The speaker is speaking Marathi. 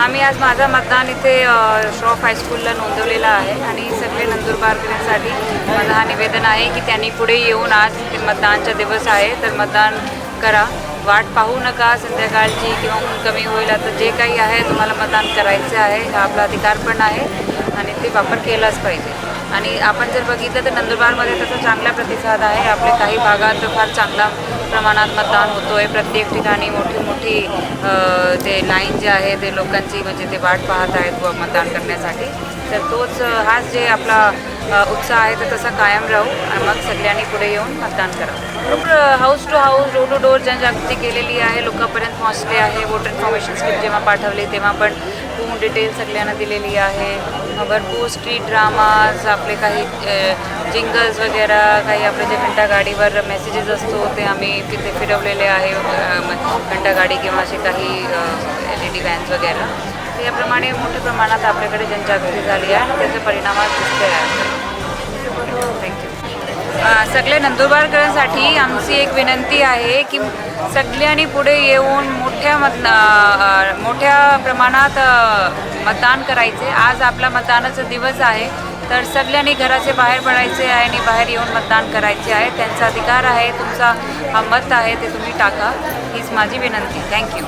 आम्ही आज माझा मतदान इथे श्रॉफ हायस्कूलला नोंदवलेला आहे आणि सगळे नंदुरबारकरांसाठी माझं हा निवेदन आहे की त्यांनी पुढे येऊन आज ते मतदानचा दिवस आहे. तर मतदान करा. वाट पाहू नका संध्याकाळची किंवा ऊन कमी होईल आता जे काही आहे तुम्हाला मतदान करायचं आहे हा आपला अधिकार पण आहे आणि ते वापर केलाच पाहिजे. आणि आपण जर बघितलं तर नंदुरबारमध्ये त्याचा चांगला प्रतिसाद आहे. आपल्या काही भागात फार चांगला प्रमाणात मतदान होतो आहे प्रत्येक ठिकाणी मोठी मोठी जे ते लाईन जे आहे ते लोकांची म्हणजे ते वाट पाहत आहेत व मतदान करण्यासाठी. तर तोच हाच जे आपला उत्साह आहे तर तसा कायम राहू आणि मग सगळ्यांनी पुढे येऊन मतदान करावं. House to house door to door जनजागृती केलेली आहे. लोकांपर्यंत पोहोचले आहे. वोटर इन्फॉर्मेशन स्लिप जेव्हा पाठवले तेव्हा पण पूर्ण डिटेल सगळ्यांना दिलेली आहे. भरपूर स्ट्रीट ड्रामाज आपले काही जिंगल्स वगैरे काही आपले जे घंटागाडीवर मेसेजेस असतो ते आम्ही तिथे फिरवलेले आहे. घंटागाडी किंवा असे काही एल ई डी व्हॅन्स वगैरे. याप्रमाणे मोठ्या प्रमाणात आपल्याकडे जनजागृती झाली आहे आणि त्याचे परिणामात दिसते आहे थँक्यू सगळे नंदुरबारकरांसाठी आमची एक विनंती आहे की सगळ्यांनी पुढे येऊन मोठ्या मत मोठ्या प्रमाणात मतदान करायचे. आज आपला मतदानाचा दिवस आहे तर सगळ्यांनी घराचे बाहेर पडायचे आहे आणि बाहेर येऊन मतदान करायचे आहे. त्यांचा अधिकार आहे तुमचा हा मत आहे ते तुम्ही टाका. हीच माझी विनंती. थँक्यू